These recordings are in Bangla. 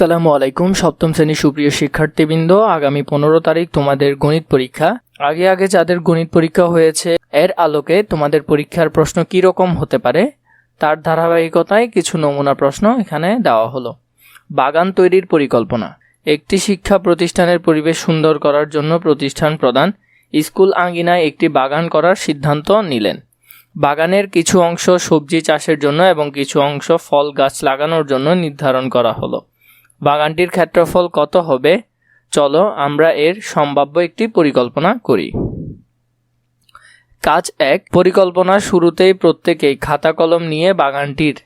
আসসালামু আলাইকুম, সপ্তম শ্রেণির সুপ্রিয় শিক্ষার্থীবৃন্দ। আগামী পনেরো তারিখ তোমাদের গণিত পরীক্ষা। আগে আগে যাদের গণিত পরীক্ষা হয়েছে, এর আলোকে তোমাদের পরীক্ষার প্রশ্ন কী রকম হতে পারে, তার ধারাবাহিকতায় কিছু নমুনা প্রশ্ন এখানে দেওয়া হলো। বাগান তৈরির পরিকল্পনা। একটি শিক্ষা প্রতিষ্ঠানের পরিবেশ সুন্দর করার জন্য প্রতিষ্ঠান প্রদান স্কুল আঙ্গিনায় একটি বাগান করার সিদ্ধান্ত নিলেন। বাগানের কিছু অংশ সবজি চাষের জন্য এবং কিছু অংশ ফল গাছ লাগানোর জন্য নির্ধারণ করা হলো। বাগানটির ক্ষেত্রফল কত হবে? চলো আমরা এর সম্ভাব্য একটি পরিকল্পনা করি। কাজ এক, পরিকল্পনা শুরুতেই প্রত্যেকেই খাতা কলম নিয়ে বাগানটির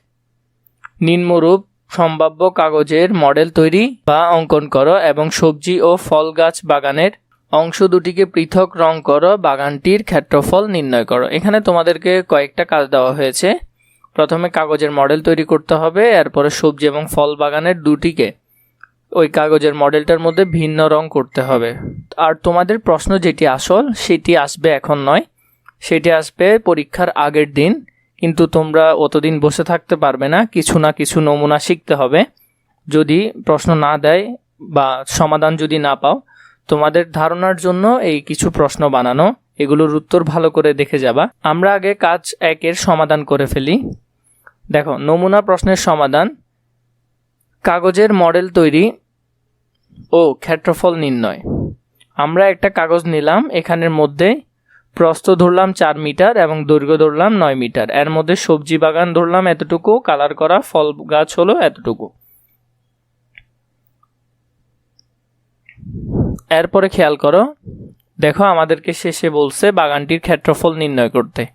নিম্নরূপ সম্ভাব্য কাগজের মডেল তৈরি বা অঙ্কন করো এবং সবজি ও ফল গাছ বাগানের অংশ দুটিকে পৃথক রং করো, বাগানটির ক্ষেত্রফল নির্ণয় করো। এখানে তোমাদেরকে কয়েকটা কাজ দেওয়া হয়েছে। প্রথমে কাগজের মডেল তৈরি করতে হবে, এরপরে সবজি এবং ফল বাগানের দুটিকে ওই কাগজের মডেলটার মধ্যে ভিন্ন রং করতে হবে। আর তোমাদের প্রশ্ন যেটি আসল, সেটি আসবে এখন নয়। সেটি আসবে পরীক্ষার আগের দিন। কিন্তু তোমরা অতদিন বসে থাকতে পারবে না, কিছু না কিছু নমুনা শিখতে হবে। যদি প্রশ্ন না দেয় বা সমাধান যদি না পাও, তোমাদের ধারণার জন্য এই কিছু প্রশ্ন বানানো। এগুলোর উত্তর ভালো করে দেখে যাবা। আমরা আগে কাজ একের সমাধান করে ফেলি। দেখো, নমুনা প্রশ্নের সমাধান। কাগজের মডেল তৈরি ও ক্ষেত্রফল নির্ণয়। আমরা একটা কাগজ নিলাম, এখানের মধ্যে প্রস্থ ধরলাম চার মিটার এবং দৈর্ঘ্য ধরলাম নয় মিটার। এর মধ্যে সবজি বাগান ধরলাম এতটুকু, কালার করা ফল গাছ হলো এতটুকু। এরপরে খেয়াল করো, দেখো আমাদেরকে শেষে বলছে বাগানটির ক্ষেত্রফল নির্ণয় করতে।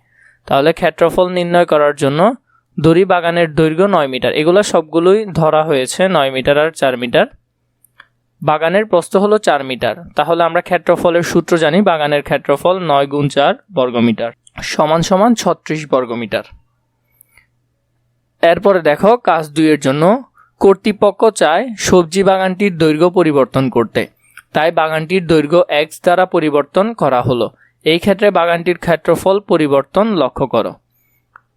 তাহলে ক্ষেত্রফল নির্ণয় করার জন্য দড়ি বাগানের দৈর্ঘ্য নয় মিটার। এগুলো সবগুলোই ধরা হয়েছে নয় মিটার আর চার মিটার। বাগানের প্রস্থ হলো চার মিটার। তাহলে আমরা ক্ষেত্রফলের সূত্র জানি, বাগানের ক্ষেত্রফল নয় গুণ চার বর্গমিটার, সমান সমান ছত্রিশ বর্গমিটার। এরপরে দেখো, কাজ দুইয়ের জন্য, কর্তৃপক্ষ চায় সবজি বাগানটির দৈর্ঘ্য পরিবর্তন করতে। তাই বাগানটির দৈর্ঘ্য এক্স দ্বারা পরিবর্তন করা হলো। এই ক্ষেত্রে বাগানটির ক্ষেত্রফল পরিবর্তন লক্ষ্য করো।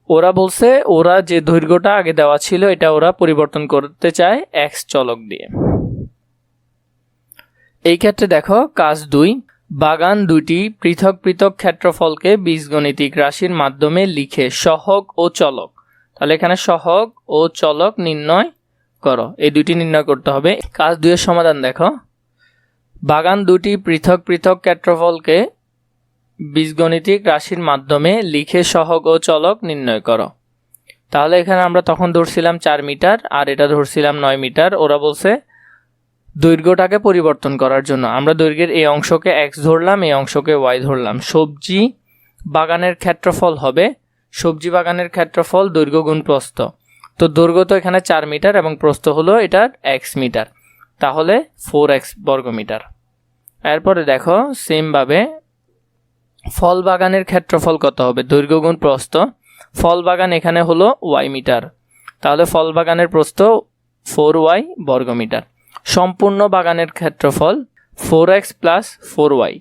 ওরা বলছে, ওরা যে দৈর্ঘ্যটা আগে দেওয়া ছিল, এটা ওরা পরিবর্তন করতে চায় এক্স চলক দিয়ে। এই ক্ষেত্রে দেখো, কাজ দুই। বাগান দুটি পৃথক পৃথক ক্ষেত্রফলকে বীজগণিতিক রাশির মাধ্যমে লিখে সহগ ও চলক। তাহলে এখানে সহগ ও চলক নির্ণয় করো। এই দুটি নির্ণয় করতে হবে। কাজ দুইয়ের সমাধান দেখো। বাগান দুটি পৃথক পৃথক ক্ষেত্রফলকে বীজগণিতিক রাশির মাধ্যমে লিখে সহগ ও চলক নির্ণয় করো। তাহলে এখানে আমরা তখন ধরছিলাম চার মিটার, আর এটা ধরছিলাম নয় মিটার। ওরা বলছে দৈর্ঘ্যটাকে পরিবর্তন করার জন্য। আমরা দৈর্ঘ্যের এই অংশকে এক্স ধরলাম, এই অংশকে ওয়াই ধরলাম। সবজি বাগানের ক্ষেত্রফল হবে, সবজি বাগানের ক্ষেত্রফল দৈর্ঘ্য গুণ প্রস্থ। তো দৈর্ঘ্য তো এখানে চার মিটার এবং প্রস্থ হলো এটার এক্স মিটার। তাহলে ফোর এক্স বর্গমিটার এরপরে দেখো সেমভাবে ফল বাগানের ক্ষেত্রফল কত হবে? দৈর্ঘ্য গুণ প্রস্থ। ফল বাগান এখানে হলো ওয়াই মিটার। তাহলে ফল বাগানের প্রস্থ ফোর ওয়াই বর্গমিটার সম্পূর্ণ বাগানের ক্ষেত্রফল four x plus four y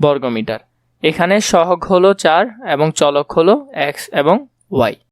বর্গমিটার। এখানে সহগ হলো চার এবং চলক হলো এক্স এবং ওয়াই